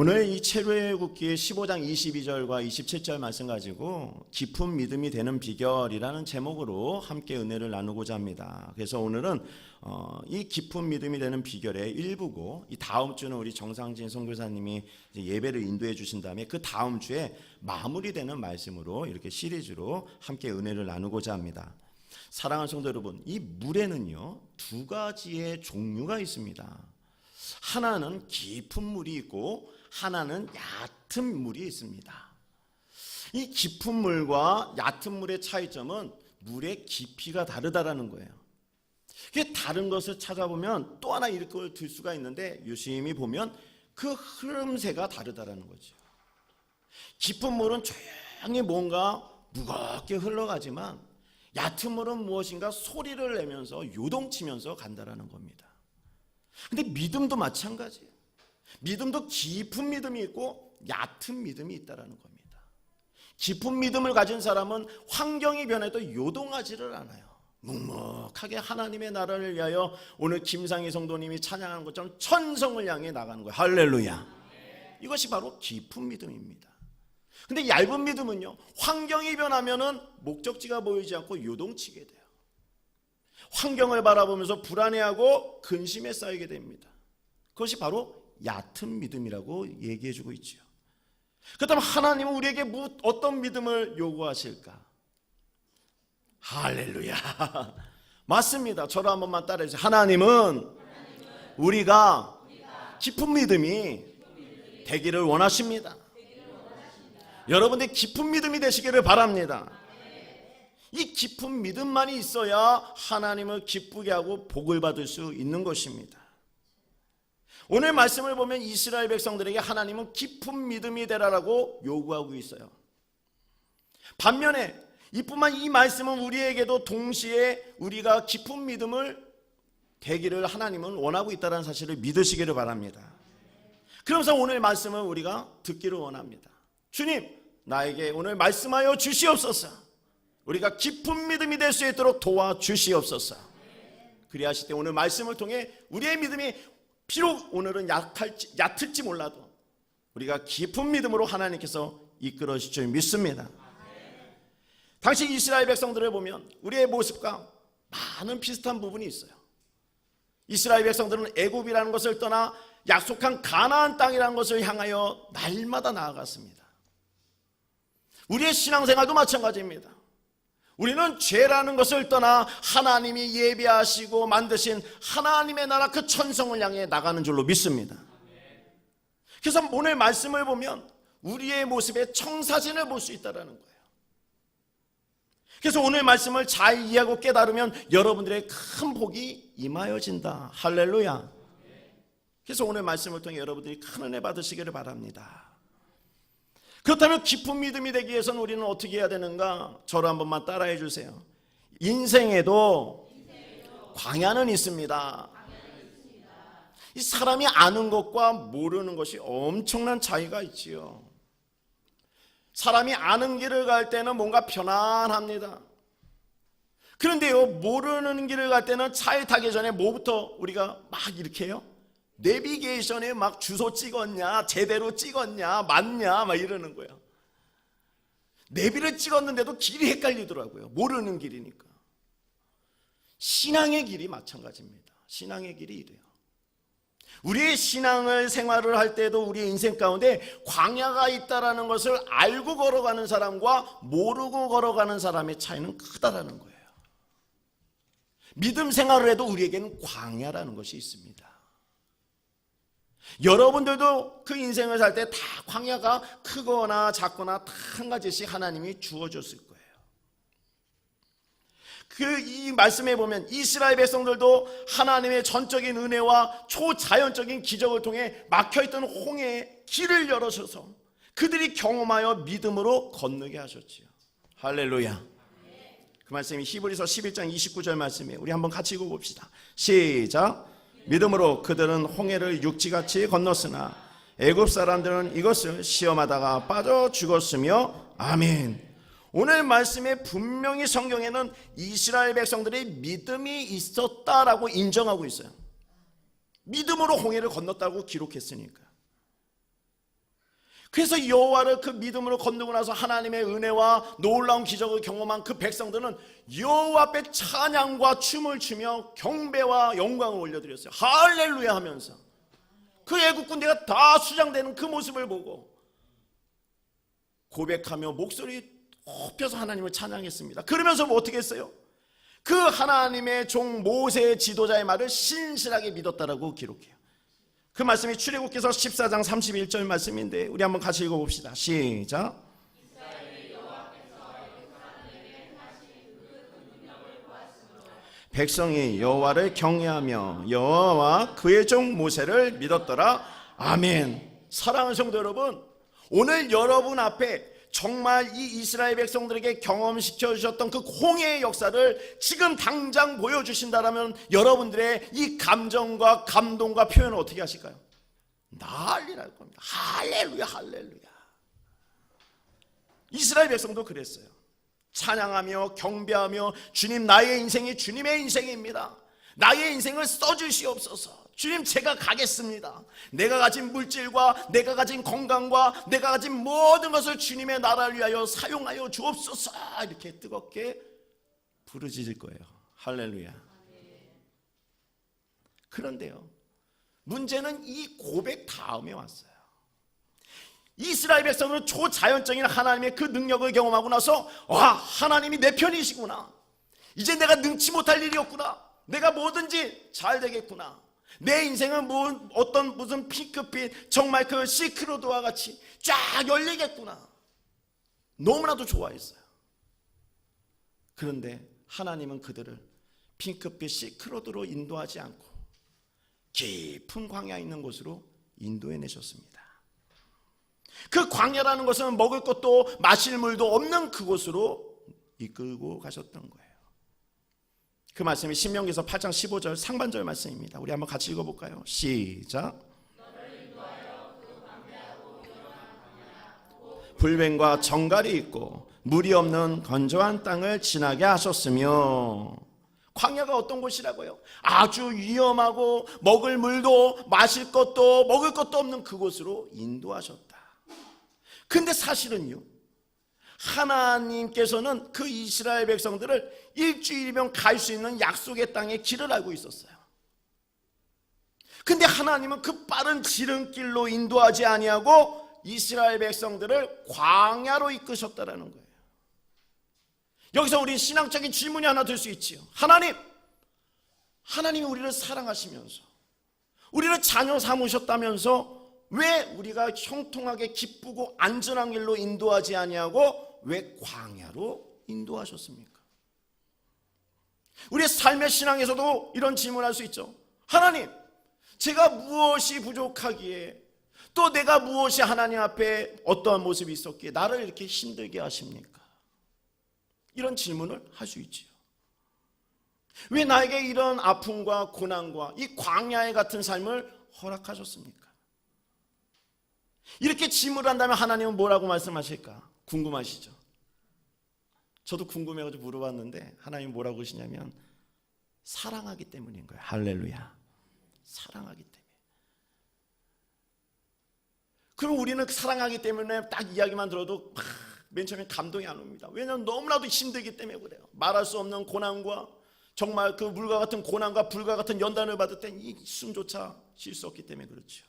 오늘 이 최루의 국기의 15장 22절과 27절 말씀 가지고 깊은 믿음이 되는 비결이라는 제목으로 함께 은혜를 나누고자 합니다. 그래서 오늘은 어, 이 깊은 믿음이 되는 비결의 일부고 이 다음 주는 우리 정상진 선교사님이 예배를 인도해 주신 다음에 그 다음 주에 마무리되는 말씀으로 이렇게 시리즈로 함께 은혜를 나누고자 합니다. 사랑하는 성도 여러분, 이 물에는요 두 가지의 종류가 있습니다. 하나는 깊은 물이 있고 하나는 얕은 물이 있습니다. 이 깊은 물과 얕은 물의 차이점은 물의 깊이가 다르다라는 거예요. 이게 다른 것을 찾아보면 또 하나 이걸 들 수가 있는데 유심히 보면 그 흐름새가 다르다라는 거죠. 깊은 물은 조용히 뭔가 무겁게 흘러가지만 얕은 물은 무엇인가 소리를 내면서 요동치면서 간다라는 겁니다. 근데 믿음도 마찬가지예요. 믿음도 깊은 믿음이 있고 얕은 믿음이 있다라는 겁니다. 깊은 믿음을 가진 사람은 환경이 변해도 요동하지를 않아요. 묵묵하게 하나님의 나라를 위하여 오늘 김상희 성도님이 찬양하는 것처럼 천성을 향해 나가는 거예요. 할렐루야. 이것이 바로 깊은 믿음입니다. 근데 얇은 믿음은요. 환경이 변하면은 목적지가 보이지 않고 요동치게 돼요. 환경을 바라보면서 불안해하고 근심에 쌓이게 됩니다. 그것이 바로 얕은 믿음이라고 얘기해 주고 있죠. 그렇다면 하나님은 우리에게 무- 어떤 믿음을 요구하실까? 할렐루야. 맞습니다. 저를 한 번만 따라해 주세요. 하나님은 우리가 깊은 믿음이 되기를 원하십니다. 여러분들 깊은 믿음이 되시기를 바랍니다. 이 깊은 믿음만이 있어야 하나님을 기쁘게 하고 복을 받을 수 있는 것입니다. 오늘 말씀을 보면 이스라엘 백성들에게 하나님은 깊은 믿음이 되라라고 요구하고 있어요. 반면에 이뿐만 이 말씀은 우리에게도 동시에 우리가 깊은 믿음을 되기를 하나님은 원하고 있다는 사실을 믿으시기를 바랍니다. 그러면서 오늘 말씀을 우리가 듣기를 원합니다. 주님, 나에게 오늘 말씀하여 주시옵소서. 우리가 깊은 믿음이 될 수 있도록 도와 주시옵소서. 그리하실 때 오늘 말씀을 통해 우리의 믿음이 비록 오늘은 약할지, 얕을지 몰라도 우리가 깊은 믿음으로 하나님께서 이끌어 주실 줄 믿습니다. 당시 이스라엘 백성들을 보면 우리의 모습과 많은 비슷한 부분이 있어요. 이스라엘 백성들은 애굽이라는 것을 떠나 약속한 가나안 땅이라는 것을 향하여 날마다 나아갔습니다. 우리의 신앙생활도 마찬가지입니다. 우리는 죄라는 것을 떠나 하나님이 예비하시고 만드신 하나님의 나라 그 천성을 향해 나가는 줄로 믿습니다. 그래서 오늘 말씀을 보면 우리의 모습의 청사진을 볼 수 있다는 거예요. 그래서 오늘 말씀을 잘 이해하고 깨달으면 여러분들의 큰 복이 임하여진다. 할렐루야. 그래서 오늘 말씀을 통해 여러분들이 큰 은혜 받으시기를 바랍니다. 그렇다면 깊은 믿음이 되기 위해서는 우리는 어떻게 해야 되는가? 저를 한 번만 따라해 주세요. 인생에도 광야는 있습니다. 이 사람이 아는 것과 모르는 것이 엄청난 차이가 있지요. 사람이 아는 길을 갈 때는 뭔가 편안합니다. 그런데요, 모르는 길을 갈 때는 차에 타기 전에 뭐부터 우리가 막 이렇게 해요? 내비게이션에 막 주소 찍었냐, 제대로 찍었냐, 맞냐, 막 이러는 거예요. 내비를 찍었는데도 길이 헷갈리더라고요. 모르는 길이니까. 신앙의 길이 마찬가지입니다. 신앙의 길이 이래요. 우리의 신앙을 생활을 할 때도 우리의 인생 가운데 광야가 있다라는 것을 알고 걸어가는 사람과 모르고 걸어가는 사람의 차이는 크다라는 거예요. 믿음 생활을 해도 우리에게는 광야라는 것이 있습니다. 여러분들도 그 인생을 살 때 다 광야가 크거나 작거나 다 한 가지씩 하나님이 주어줬을 거예요. 그 이 말씀에 보면 이스라엘 백성들도 하나님의 전적인 은혜와 초자연적인 기적을 통해 막혀있던 홍해에 길을 열어셔서 그들이 경험하여 믿음으로 건너게 하셨지요. 할렐루야. 그 말씀이 히브리서 11장 29절 말씀에 우리 한번 같이 읽어봅시다. 시작. 믿음으로 그들은 홍해를 육지같이 건넜으나 애굽 사람들은 이것을 시험하다가 빠져 죽었으며 아멘. 오늘 말씀에 분명히 성경에는 이스라엘 백성들의 믿음이 있었다라고 인정하고 있어요. 믿음으로 홍해를 건넜다고 기록했으니까. 그래서 여호와를 그 믿음으로 건너고 나서 하나님의 은혜와 놀라운 기적을 경험한 그 백성들은 여호와 앞에 찬양과 춤을 추며 경배와 영광을 올려드렸어요. 할렐루야 하면서 그 애국 군대가 다 수장되는 그 모습을 보고 고백하며 목소리 높여서 하나님을 찬양했습니다. 그러면서 뭐 어떻게 했어요? 그 하나님의 종 모세의 지도자의 말을 신실하게 믿었다라고 기록해요. 그 말씀이 출애굽기서 14장 31절 말씀인데 우리 한번 같이 읽어봅시다. 시작. 백성이 여호와를 경외하며 여호와와 그의 종 모세를 믿었더라. 아멘. 사랑하는 성도 여러분, 오늘 여러분 앞에 정말 이 이스라엘 백성들에게 경험시켜 주셨던 그 홍해의 역사를 지금 당장 보여주신다라면 여러분들의 이 감정과 감동과 표현을 어떻게 하실까요? 난리 날 겁니다. 할렐루야, 할렐루야. 이스라엘 백성도 그랬어요. 찬양하며 경배하며 주님 나의 인생이 주님의 인생입니다. 나의 인생을 써주시옵소서. 주님 제가 가겠습니다. 내가 가진 물질과 내가 가진 건강과 내가 가진 모든 것을 주님의 나라를 위하여 사용하여 주옵소서. 이렇게 뜨겁게 부르짖을 거예요. 할렐루야. 그런데요. 문제는 이 고백 다음에 왔어요. 이스라엘 백성은 초자연적인 하나님의 그 능력을 경험하고 나서 와 하나님이 내 편이시구나. 이제 내가 능치 못할 일이 없구나. 내가 뭐든지 잘 되겠구나. 내 인생은 뭐 어떤 무슨 핑크빛 정말 그 시크로드와 같이 쫙 열리겠구나. 너무나도 좋아했어요. 그런데 하나님은 그들을 핑크빛 시크로드로 인도하지 않고 깊은 광야 있는 곳으로 인도해 내셨습니다. 그 광야라는 것은 먹을 것도 마실 물도 없는 그곳으로 이끌고 가셨던 거예요. 그 말씀이 신명기서 8장 15절 상반절 말씀입니다. 우리 한번 같이 읽어볼까요? 시작. 불뱀과 정갈이 있고 물이 없는 건조한 땅을 지나게 하셨으며 광야가 어떤 곳이라고요? 아주 위험하고 먹을 물도 마실 것도 먹을 것도 없는 그곳으로 인도하셨다. 근데 사실은요. 하나님께서는 그 이스라엘 백성들을 일주일이면 갈 수 있는 약속의 땅에 길을 알고 있었어요. 근데 하나님은 그 빠른 지름길로 인도하지 아니하고 이스라엘 백성들을 광야로 이끄셨다라는 거예요. 여기서 우리 신앙적인 질문이 하나 들 수 있지요. 하나님, 하나님이 우리를 사랑하시면서 우리를 자녀 삼으셨다면서 왜 우리가 형통하게 기쁘고 안전한 길로 인도하지 아니하고 왜 광야로 인도하셨습니까? 우리의 삶의 신앙에서도 이런 질문할 수 있죠. 하나님, 제가 무엇이 부족하기에 또 내가 무엇이 하나님 앞에 어떠한 모습이 있었기에 나를 이렇게 힘들게 하십니까? 이런 질문을 할 수 있지요. 왜 나에게 이런 아픔과 고난과 이 광야의 같은 삶을 허락하셨습니까? 이렇게 질문을 한다면 하나님은 뭐라고 말씀하실까? 궁금하시죠? 저도 궁금해가지고 물어봤는데 하나님 뭐라고 그러시냐면 사랑하기 때문인 거예요. 할렐루야. 사랑하기 때문에. 그럼 우리는 사랑하기 때문에 딱 이야기만 들어도 막 맨 처음에 감동이 안 옵니다. 왜냐하면 너무나도 힘들기 때문에 그래요. 말할 수 없는 고난과 정말 그 물과 같은 고난과 불과 같은 연단을 받을 땐이 숨조차 쉴 수 없기 때문에 그렇죠.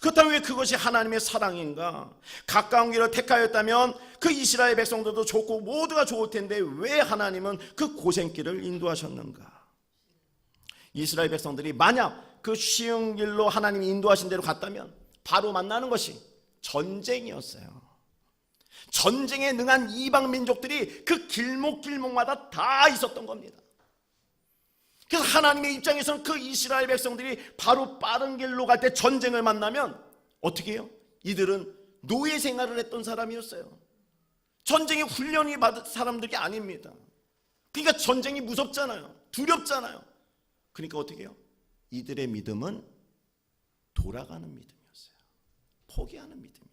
그렇다면 왜 그것이 하나님의 사랑인가? 가까운 길을 택하였다면 그 이스라엘 백성들도 좋고 모두가 좋을 텐데 왜 하나님은 그 고생길을 인도하셨는가? 이스라엘 백성들이 만약 그 쉬운 길로 하나님이 인도하신 대로 갔다면 바로 만나는 것이 전쟁이었어요. 전쟁에 능한 이방 민족들이 그 길목길목마다 다 있었던 겁니다. 그래서 하나님의 입장에서는 그 이스라엘 백성들이 바로 빠른 길로 갈 때 전쟁을 만나면 어떻게 해요? 이들은 노예 생활을 했던 사람이었어요. 전쟁에 훈련이 받은 사람들이 아닙니다. 그러니까 전쟁이 무섭잖아요. 두렵잖아요. 그러니까 어떻게 해요? 이들의 믿음은 돌아가는 믿음이었어요. 포기하는 믿음이었어요.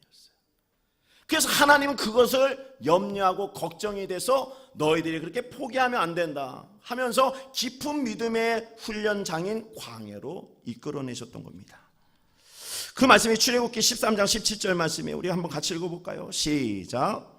그래서 하나님은 그것을 염려하고 걱정이 돼서 너희들이 그렇게 포기하면 안 된다 하면서 깊은 믿음의 훈련장인 광야로 이끌어내셨던 겁니다. 그 말씀이 출애굽기 13장 17절 말씀이에요. 우리 한번 같이 읽어볼까요? 시작.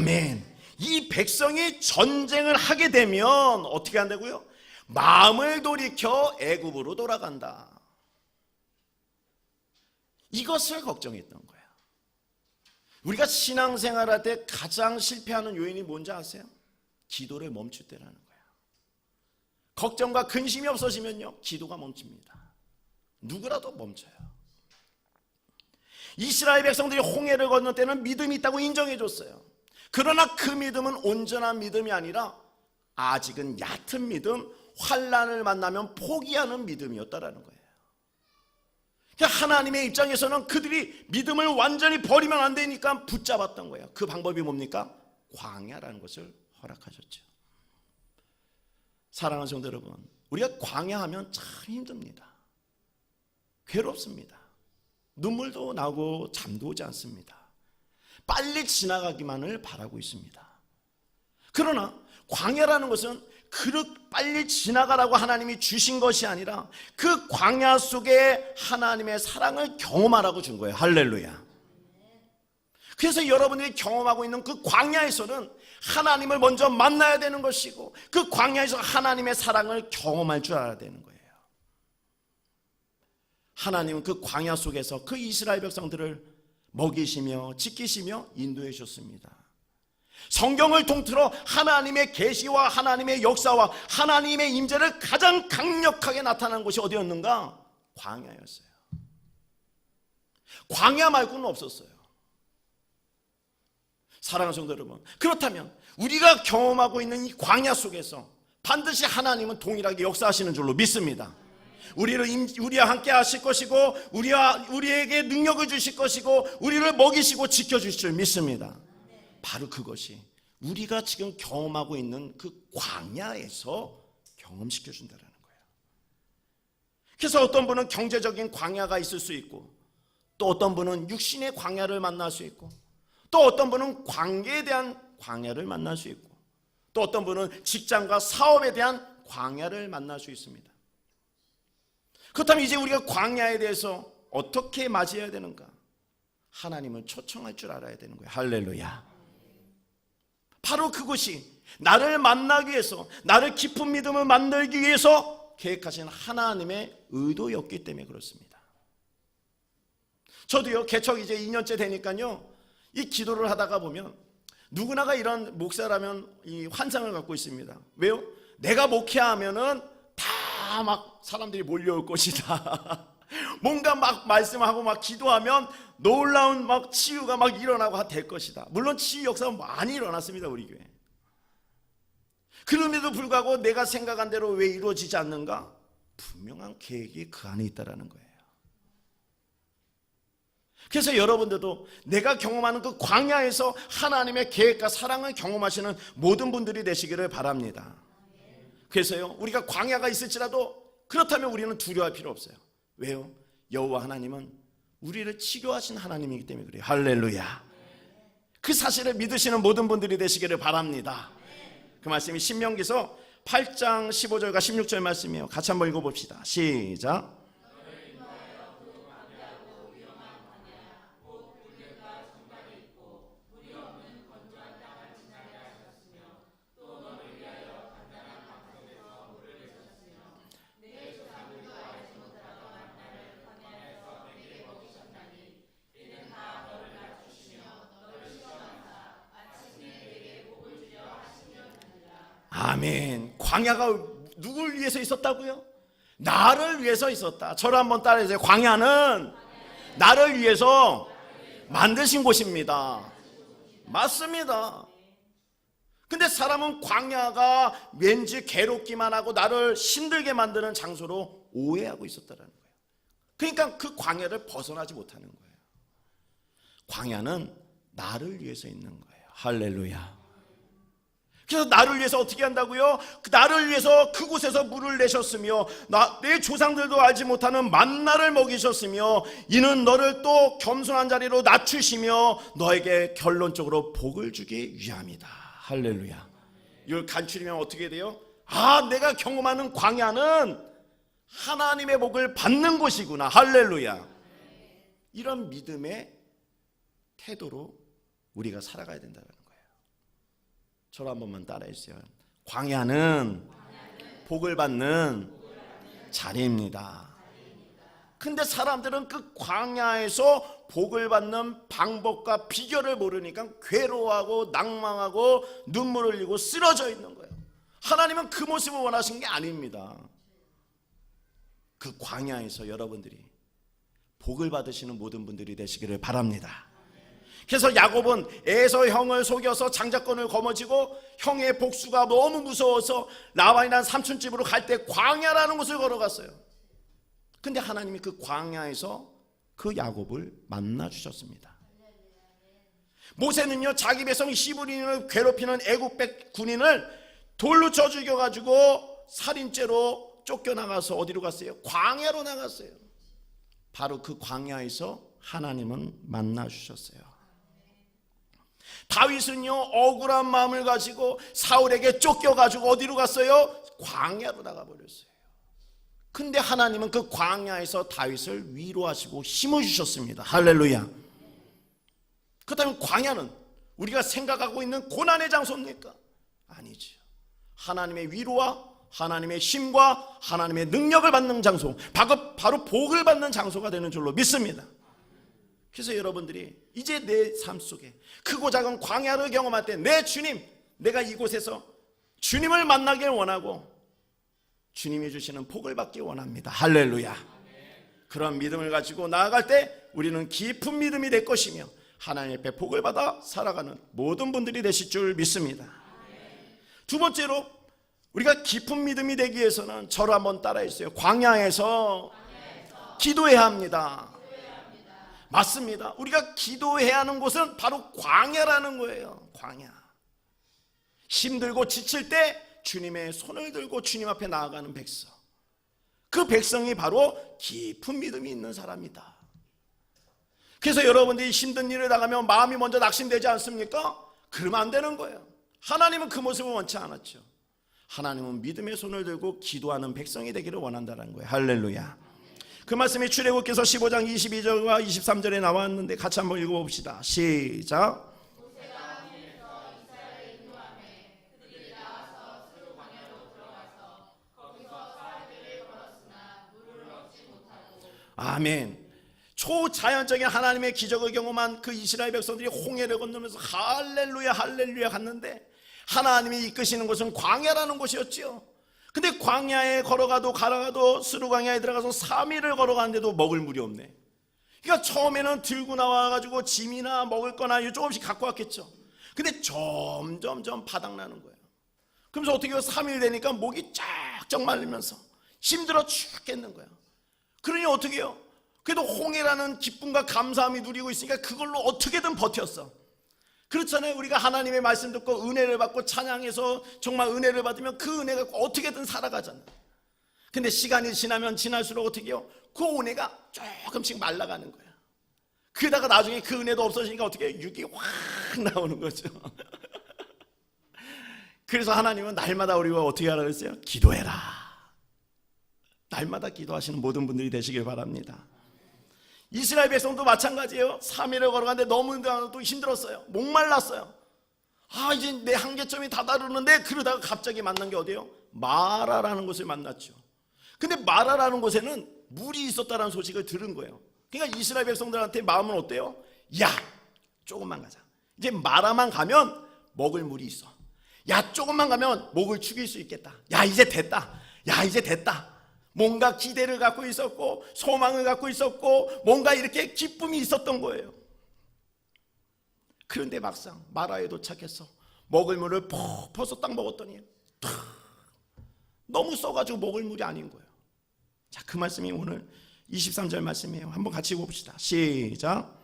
아멘. 이 백성이 전쟁을 하게 되면 어떻게 한다고요? 마음을 돌이켜 애굽으로 돌아간다. 이것을 걱정했던 거예요. 우리가 신앙생활할 때 가장 실패하는 요인이 뭔지 아세요? 기도를 멈출 때라는 거예요. 걱정과 근심이 없어지면요, 기도가 멈춥니다. 누구라도 멈춰요. 이스라엘 백성들이 홍해를 건널 때는 믿음이 있다고 인정해 줬어요. 그러나 그 믿음은 온전한 믿음이 아니라 아직은 얕은 믿음, 환란을 만나면 포기하는 믿음이었다라는 거예요. 그러니까 하나님의 입장에서는 그들이 믿음을 완전히 버리면 안 되니까 붙잡았던 거예요. 그 방법이 뭡니까? 광야라는 것을 허락하셨죠. 사랑하는 성도 여러분, 우리가 광야하면 참 힘듭니다. 괴롭습니다. 눈물도 나고 잠도 오지 않습니다. 빨리 지나가기만을 바라고 있습니다. 그러나 광야라는 것은 그렇게 빨리 지나가라고 하나님이 주신 것이 아니라 그 광야 속에 하나님의 사랑을 경험하라고 준 거예요. 할렐루야. 그래서 여러분들이 경험하고 있는 그 광야에서는 하나님을 먼저 만나야 되는 것이고 그 광야에서 하나님의 사랑을 경험할 줄 알아야 되는 거예요. 하나님은 그 광야 속에서 그 이스라엘 백성들을 먹이시며 지키시며 인도해 주셨습니다. 성경을 통틀어 하나님의 계시와 하나님의 역사와 하나님의 임재를 가장 강력하게 나타난 곳이 어디였는가? 광야였어요. 광야 말고는 없었어요. 사랑하는 성도 여러분, 그렇다면 우리가 경험하고 있는 이 광야 속에서 반드시 하나님은 동일하게 역사하시는 줄로 믿습니다. 우리를 임, 우리와 함께 하실 것이고 우리와 우리에게 능력을 주실 것이고 우리를 먹이시고 지켜 주실 줄 믿습니다. 바로 그것이 우리가 지금 경험하고 있는 그 광야에서 경험시켜 준다라는 거예요. 그래서 어떤 분은 경제적인 광야가 있을 수 있고 또 어떤 분은 육신의 광야를 만날 수 있고 또 어떤 분은 관계에 대한 광야를 만날 수 있고 또 어떤 분은 직장과 사업에 대한 광야를 만날 수 있습니다. 그렇다면 이제 우리가 광야에 대해서 어떻게 맞이해야 되는가? 하나님을 초청할 줄 알아야 되는 거예요. 할렐루야. 바로 그것이 나를 만나기 위해서, 나를 깊은 믿음을 만들기 위해서 계획하신 하나님의 의도였기 때문에 그렇습니다. 저도요, 개척 이제 2년째 되니까요, 이 기도를 하다가 보면 누구나가 이런 목사라면 이 환상을 갖고 있습니다. 왜요? 내가 목회하면은 다 막 사람들이 몰려올 것이다. 뭔가 막 말씀하고 막 기도하면 놀라운 막 치유가 막 일어나고 될 것이다. 물론 치유 역사가 많이 일어났습니다, 우리 교회. 그럼에도 불구하고 내가 생각한 대로 왜 이루어지지 않는가? 분명한 계획이 그 안에 있다라는 거예요. 그래서 여러분들도 내가 경험하는 그 광야에서 하나님의 계획과 사랑을 경험하시는 모든 분들이 되시기를 바랍니다. 그래서요, 우리가 광야가 있을지라도 그렇다면 우리는 두려워할 필요 없어요. 왜요? 여호와 하나님은 우리를 치료하신 하나님이기 때문에 그래요. 할렐루야. 그 사실을 믿으시는 모든 분들이 되시기를 바랍니다. 그 말씀이 신명기서 8장 15절과 16절 말씀이에요. 같이 한번 읽어봅시다. 시작. 아멘. 광야가 누굴 위해서 있었다고요? 나를 위해서 있었다. 저를 한번 따라해주세요. 광야는 나를 위해서 만드신 곳입니다. 맞습니다. 근데 사람은 광야가 왠지 괴롭기만 하고 나를 힘들게 만드는 장소로 오해하고 있었다는 거예요. 그러니까 그 광야를 벗어나지 못하는 거예요. 광야는 나를 위해서 있는 거예요. 할렐루야. 그래서 나를 위해서 어떻게 한다고요? 그 나를 위해서 그곳에서 물을 내셨으며 나, 내 조상들도 알지 못하는 만나를 먹이셨으며 이는 너를 또 겸손한 자리로 낮추시며 너에게 결론적으로 복을 주기 위함이다. 할렐루야. 이걸 간추리면 어떻게 돼요? 아, 내가 경험하는 광야는 하나님의 복을 받는 곳이구나. 할렐루야. 이런 믿음의 태도로 우리가 살아가야 된다는. 저를 한 번만 따라해 주세요. 광야는 복을 받는 자리입니다. 근데 사람들은 그 광야에서 복을 받는 방법과 비결을 모르니까 괴로워하고 낭망하고 눈물을 흘리고 쓰러져 있는 거예요. 하나님은 그 모습을 원하신 게 아닙니다. 그 광야에서 여러분들이 복을 받으시는 모든 분들이 되시기를 바랍니다. 그래서 야곱은 에서 형을 속여서 장자권을 거머쥐고 형의 복수가 너무 무서워서 라반이라는 삼촌집으로 갈 때 광야라는 곳을 걸어갔어요. 근데 하나님이 그 광야에서 그 야곱을 만나 주셨습니다. 모세는요 자기 백성 시브린을 괴롭히는 애굽 군인을 돌로 쳐 죽여 가지고 살인죄로 쫓겨나가서 어디로 갔어요? 광야로 나갔어요. 바로 그 광야에서 하나님은 만나 주셨어요. 다윗은요 억울한 마음을 가지고 사울에게 쫓겨가지고 어디로 갔어요? 광야로 나가 버렸어요. 근데 하나님은 그 광야에서 다윗을 위로하시고 힘을 주셨습니다. 할렐루야. 그렇다면 광야는 우리가 생각하고 있는 고난의 장소입니까? 아니죠. 하나님의 위로와 하나님의 힘과 하나님의 능력을 받는 장소, 바로 복을 받는 장소가 되는 줄로 믿습니다. 그래서 여러분들이 이제 내 삶 속에 크고 작은 광야를 경험할 때 내 주님, 내가 이곳에서 주님을 만나길 원하고 주님이 주시는 복을 받기 원합니다. 할렐루야. 그런 믿음을 가지고 나아갈 때 우리는 깊은 믿음이 될 것이며 하나님 앞에 복을 받아 살아가는 모든 분들이 되실 줄 믿습니다. 두 번째로 우리가 깊은 믿음이 되기 위해서는 저를 한번 따라해 주세요. 광야에서 기도해야 합니다. 맞습니다. 우리가 기도해야 하는 곳은 바로 광야라는 거예요. 광야. 힘들고 지칠 때 주님의 손을 들고 주님 앞에 나아가는 백성. 그 백성이 바로 깊은 믿음이 있는 사람이다. 그래서 여러분들이 힘든 일을 나가면 마음이 먼저 낙심되지 않습니까? 그러면 안 되는 거예요. 하나님은 그 모습을 원치 않았죠. 하나님은 믿음의 손을 들고 기도하는 백성이 되기를 원한다는 거예요. 할렐루야. 그 말씀이 출애굽기서 15장 22절과 23절에 나왔는데 같이 한번 읽어봅시다. 시작. 아멘. 초자연적인 하나님의 기적을 경험한 그 이스라엘 백성들이 홍해를 건너면서 할렐루야 할렐루야 갔는데 하나님이 이끄시는 곳은 광야라는 곳이었지요. 근데 광야에 걸어가도 가라가도 스루 광야에 들어가서 3일을 걸어가는데도 먹을 물이 없네. 그러니까 처음에는 들고 나와가지고 짐이나 먹을 거나 조금씩 갖고 왔겠죠. 근데 점점점 바닥나는 거예요. 그러면서 어떻게 3일 되니까 목이 쫙쫙 말리면서 힘들어 죽겠는 거예요. 그러니 어떻게 해요? 그래도 홍해라는 기쁨과 감사함이 누리고 있으니까 그걸로 어떻게든 버텼어. 그렇잖아요. 우리가 하나님의 말씀 듣고 은혜를 받고 찬양해서 정말 은혜를 받으면 그 은혜가 어떻게든 살아가잖아요. 근데 시간이 지나면 지날수록 어떻게 해요? 그 은혜가 조금씩 말라가는 거야. 그러다가 나중에 그 은혜도 없어지니까 어떻게? 육이 확 나오는 거죠. 그래서 하나님은 날마다 우리가 어떻게 하라 그랬어요? 기도해라. 날마다 기도하시는 모든 분들이 되시길 바랍니다. 이스라엘 백성도 마찬가지예요. 3일을 걸어가는데 너무 또 힘들었어요. 목말랐어요. 아, 이제 내 한계점이 다다르는데 그러다가 갑자기 만난 게 어디예요? 마라라는 곳을 만났죠. 근데 마라라는 곳에는 물이 있었다는 소식을 들은 거예요. 그러니까 이스라엘 백성들한테 마음은 어때요? 야, 조금만 가자. 이제 마라만 가면 먹을 물이 있어. 야, 조금만 가면 목을 죽일 수 있겠다. 야, 이제 됐다. 야, 이제 됐다. 뭔가 기대를 갖고 있었고 소망을 갖고 있었고 뭔가 이렇게 기쁨이 있었던 거예요. 그런데 막상 마라에 도착해서 먹을 물을 퍽 퍼서 딱 먹었더니 탁 너무 써가지고 먹을 물이 아닌 거예요. 자, 그 말씀이 오늘 23절 말씀이에요. 한번 같이 봅시다. 시작.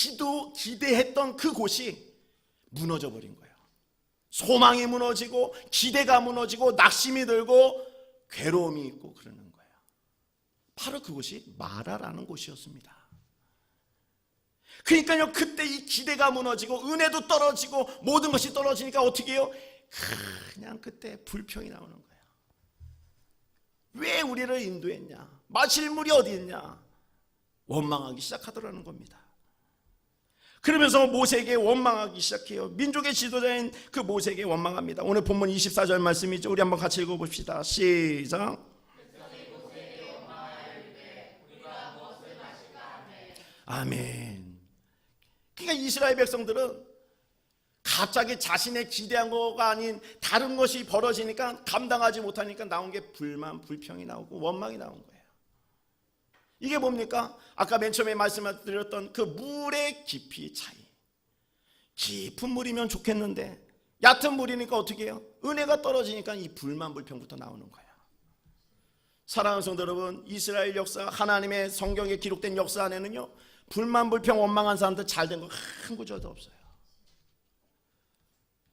기도 기대했던 그 곳이 무너져 버린 거예요. 소망이 무너지고 기대가 무너지고 낙심이 들고 괴로움이 있고 그러는 거예요. 바로 그곳이 마라라는 곳이었습니다. 그러니까요, 그때 이 기대가 무너지고 은혜도 떨어지고 모든 것이 떨어지니까 어떻게 해요? 그냥 그때 불평이 나오는 거예요. 왜 우리를 인도했냐? 마실 물이 어디 있냐? 원망하기 시작하더라는 겁니다. 그러면서 모세에게 원망하기 시작해요. 민족의 지도자인 그 모세에게 원망합니다. 오늘 본문 24절 말씀이죠. 우리 한번 같이 읽어봅시다. 시작. 아멘. 그러니까 이스라엘 백성들은 갑자기 자신의 기대한 거가 아닌 다른 것이 벌어지니까 감당하지 못하니까 나온 게 불만, 불평이 나오고 원망이 나온 거예요. 이게 뭡니까? 아까 맨 처음에 말씀드렸던 그 물의 깊이 차이. 깊은 물이면 좋겠는데 얕은 물이니까 어떻게 해요? 은혜가 떨어지니까 이 불만 불평부터 나오는 거예요. 사랑하는 성도 여러분, 이스라엘 역사, 하나님의 성경에 기록된 역사 안에는요, 불만 불평 원망한 사람들 잘 된 거 한 구절도 없어요.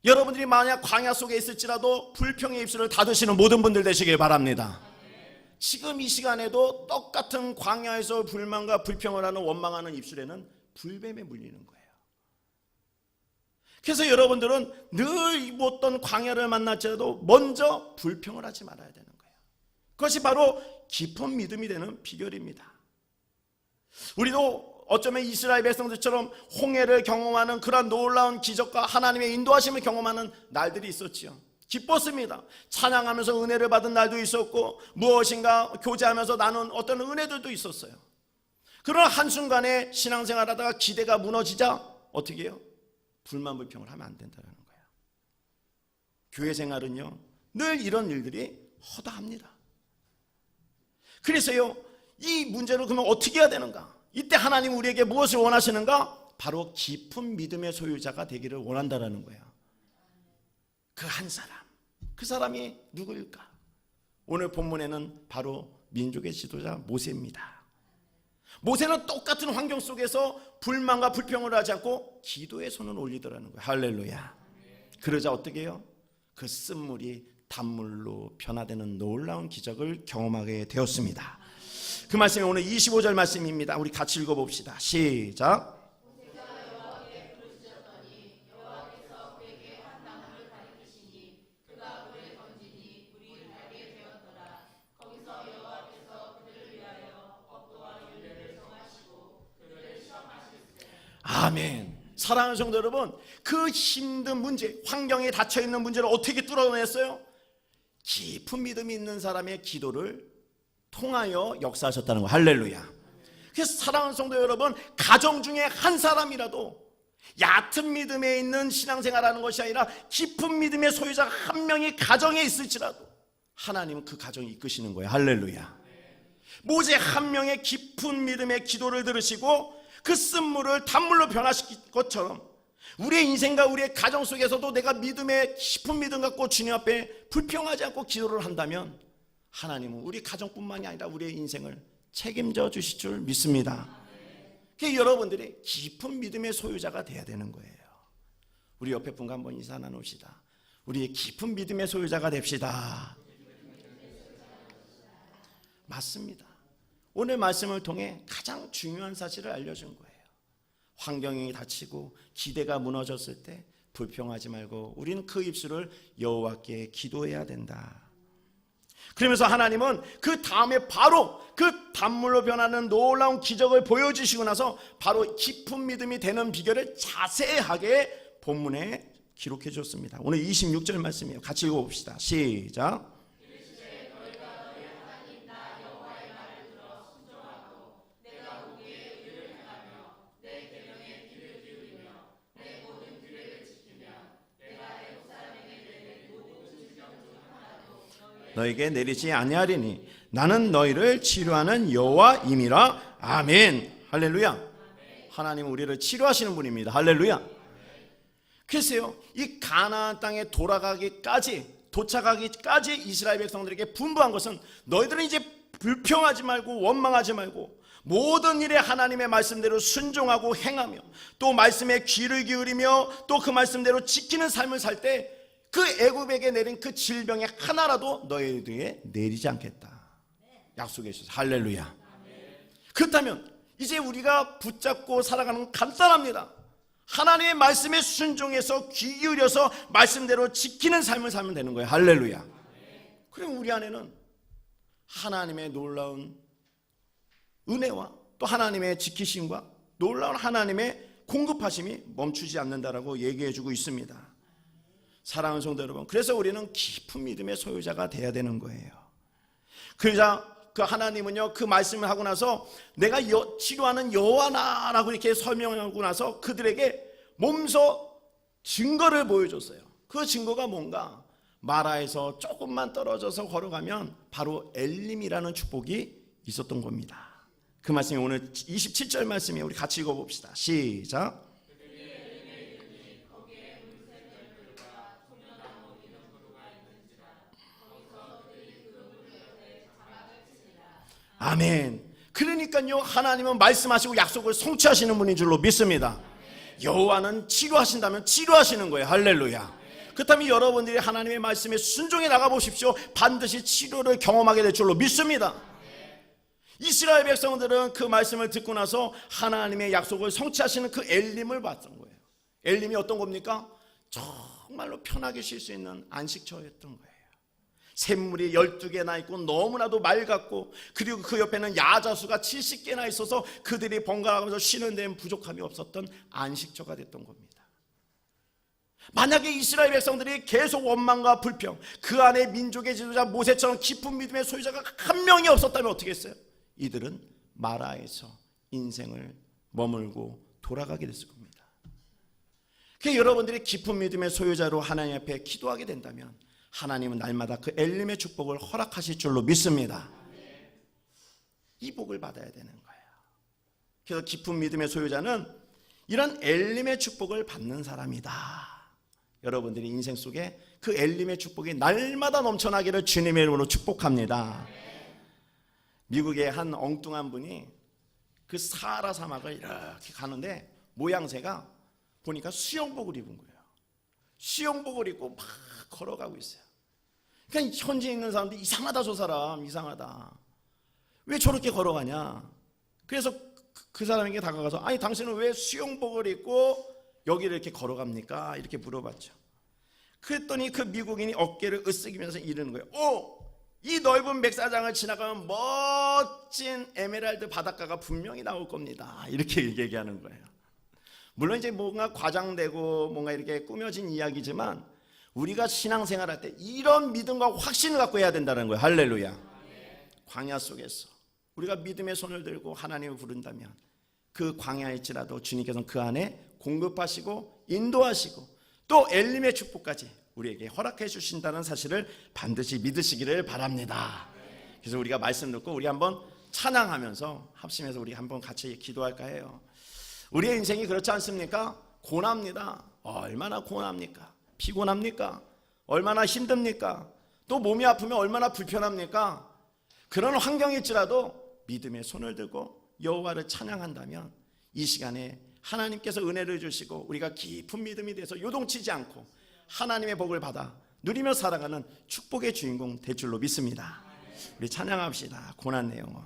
여러분들이 만약 광야 속에 있을지라도 불평의 입술을 닫으시는 모든 분들 되시길 바랍니다. 지금 이 시간에도 똑같은 광야에서 불만과 불평을 하는 원망하는 입술에는 불뱀에 물리는 거예요. 그래서 여러분들은 늘 입었던 광야를 만날지라도 먼저 불평을 하지 말아야 되는 거예요. 그것이 바로 깊은 믿음이 되는 비결입니다. 우리도 어쩌면 이스라엘 백성들처럼 홍해를 경험하는 그런 놀라운 기적과 하나님의 인도하심을 경험하는 날들이 있었지요. 기뻤습니다. 찬양하면서 은혜를 받은 날도 있었고 무엇인가 교제하면서 나눈 어떤 은혜들도 있었어요. 그러나 한순간에 신앙생활 하다가 기대가 무너지자 어떻게 해요? 불만 불평을 하면 안 된다는 거예요. 교회 생활은요. 늘 이런 일들이 허다합니다. 그래서요. 이 문제를 그러면 어떻게 해야 되는가? 이때 하나님 우리에게 무엇을 원하시는가? 바로 깊은 믿음의 소유자가 되기를 원한다라는 거예요. 그 한 사람. 그 사람이 누구일까? 오늘 본문에는 바로 민족의 지도자 모세입니다. 모세는 똑같은 환경 속에서 불만과 불평을 하지 않고 기도의 손을 올리더라는 거예요. 할렐루야. 그러자 어떻게 해요? 그 쓴물이 단물로 변화되는 놀라운 기적을 경험하게 되었습니다. 그 말씀이 오늘 25절 말씀입니다. 우리 같이 읽어봅시다. 시작. 아멘. 사랑하는 성도 여러분, 그 힘든 문제, 환경에 닫혀 있는 문제를 어떻게 뚫어냈어요? 깊은 믿음이 있는 사람의 기도를 통하여 역사하셨다는 거. 할렐루야. 그래서 사랑하는 성도 여러분, 가정 중에 한 사람이라도 얕은 믿음에 있는 신앙생활하는 것이 아니라 깊은 믿음의 소유자가 한 명이 가정에 있을지라도 하나님은 그 가정을 이끄시는 거예요. 할렐루야. 모세 한 명의 깊은 믿음의 기도를 들으시고 그 쓴물을 단물로 변화시킨 것처럼 우리의 인생과 우리의 가정 속에서도 내가 믿음의 깊은 믿음 갖고 주님 앞에 불평하지 않고 기도를 한다면 하나님은 우리 가정뿐만이 아니라 우리의 인생을 책임져 주실 줄 믿습니다. 그 여러분들이 깊은 믿음의 소유자가 돼야 되는 거예요. 우리 옆에 분과 한번 인사 나눕시다. 우리의 깊은 믿음의 소유자가 됩시다. 맞습니다. 오늘 말씀을 통해 가장 중요한 사실을 알려준 거예요. 환경이 닫히고 기대가 무너졌을 때 불평하지 말고 우리는 그 입술을 여호와께 기도해야 된다. 그러면서 하나님은 그 다음에 바로 그 단물로 변하는 놀라운 기적을 보여주시고 나서 바로 깊은 믿음이 되는 비결을 자세하게 본문에 기록해 줬습니다. 오늘 26절 말씀이에요. 같이 읽어봅시다. 시작. 너에게 내리지 아니하리니 나는 너희를 치료하는 여호와임이라. 아멘. 할렐루야. 하나님은 우리를 치료하시는 분입니다. 할렐루야. 글쎄요 이 가나안 땅에 돌아가기까지 도착하기까지 이스라엘 백성들에게 분부한 것은 너희들은 이제 불평하지 말고 원망하지 말고 모든 일에 하나님의 말씀대로 순종하고 행하며 또 말씀에 귀를 기울이며 또 그 말씀대로 지키는 삶을 살때 그 애굽에게 내린 그 질병의 하나라도 너희에게 내리지 않겠다. 약속해 주셔서 할렐루야. 그렇다면 이제 우리가 붙잡고 살아가는 건 간단합니다. 하나님의 말씀에 순종해서 귀 기울여서 말씀대로 지키는 삶을 살면 되는 거예요. 할렐루야. 그럼 우리 안에는 하나님의 놀라운 은혜와 또 하나님의 지키심과 놀라운 하나님의 공급하심이 멈추지 않는다라고 얘기해 주고 있습니다. 사랑하는 성도 여러분, 그래서 우리는 깊은 믿음의 소유자가 돼야 되는 거예요. 그러자 그 하나님은요 그 말씀을 하고 나서 내가 여, 치료하는 여호와나라고 이렇게 설명하고 나서 그들에게 몸소 증거를 보여줬어요. 그 증거가 뭔가 마라에서 조금만 떨어져서 걸어가면 바로 엘림이라는 축복이 있었던 겁니다. 그 말씀이 오늘 27절 말씀이에요. 우리 같이 읽어봅시다. 시작. 아멘. 그러니까요 하나님은 말씀하시고 약속을 성취하시는 분인 줄로 믿습니다. 여호와는 치료하신다면 치료하시는 거예요. 할렐루야. 그렇다면 여러분들이 하나님의 말씀에 순종해 나가 보십시오. 반드시 치료를 경험하게 될 줄로 믿습니다. 이스라엘 백성들은 그 말씀을 듣고 나서 하나님의 약속을 성취하시는 그 엘림을 봤던 거예요. 엘림이 어떤 겁니까? 정말로 편하게 쉴 수 있는 안식처였던 거예요. 샘물이 12개나 있고 너무나도 맑았고 그리고 그 옆에는 야자수가 70개나 있어서 그들이 번갈아가면서 쉬는 데는 부족함이 없었던 안식처가 됐던 겁니다. 만약에 이스라엘 백성들이 계속 원망과 불평, 그 안에 민족의 지도자 모세처럼 깊은 믿음의 소유자가 한 명이 없었다면 어떻게 했어요? 이들은 마라에서 인생을 머물고 돌아가게 됐을 겁니다. 그 여러분들이 깊은 믿음의 소유자로 하나님 앞에 기도하게 된다면 하나님은 날마다 그 엘림의 축복을 허락하실 줄로 믿습니다. 이 복을 받아야 되는 거예요. 그래서 깊은 믿음의 소유자는 이런 엘림의 축복을 받는 사람이다. 여러분들이 인생 속에 그 엘림의 축복이 날마다 넘쳐나기를 주님의 이름으로 축복합니다. 미국의 한 엉뚱한 분이 그 사하라 사막을 이렇게 가는데 모양새가 보니까 수영복을 입은 거예요. 수영복을 입고 막 걸어가고 있어요. 그러니까 현지에 있는 사람들이 이상하다 저 사람 이상하다. 왜 저렇게 걸어가냐? 그래서 그- 그 사람에게 다가가서 아니 당신은 왜 수영복을 입고 여기를 이렇게 걸어갑니까? 이렇게 물어봤죠. 그랬더니 그 미국인이 어깨를 으쓱이면서 이러는 거예요. 오! 이 넓은 백사장을 지나가면 멋진 에메랄드 바닷가가 분명히 나올 겁니다. 이렇게 얘기하는 거예요. 물론 이제 뭔가 과장되고 뭔가 이렇게 꾸며진 이야기지만 우리가 신앙생활 할 때 이런 믿음과 확신을 갖고 해야 된다는 거예요. 할렐루야. 광야 속에서 우리가 믿음의 손을 들고 하나님을 부른다면 그 광야일지라도 주님께서는 그 안에 공급하시고 인도하시고 또 엘림의 축복까지 우리에게 허락해 주신다는 사실을 반드시 믿으시기를 바랍니다. 그래서 우리가 말씀 듣고 우리 한번 찬양하면서 합심해서 우리 한번 같이 기도할까 해요. 우리의 인생이 그렇지 않습니까? 고납니다. 얼마나 고납니까? 피곤합니까? 얼마나 힘듭니까? 또 몸이 아프면 얼마나 불편합니까? 그런 환경일지라도 믿음의 손을 들고 여호와를 찬양한다면 이 시간에 하나님께서 은혜를 주시고 우리가 깊은 믿음이 돼서 요동치지 않고 하나님의 복을 받아 누리며 살아가는 축복의 주인공 될 줄로 믿습니다. 우리 찬양합시다. 고난 내용은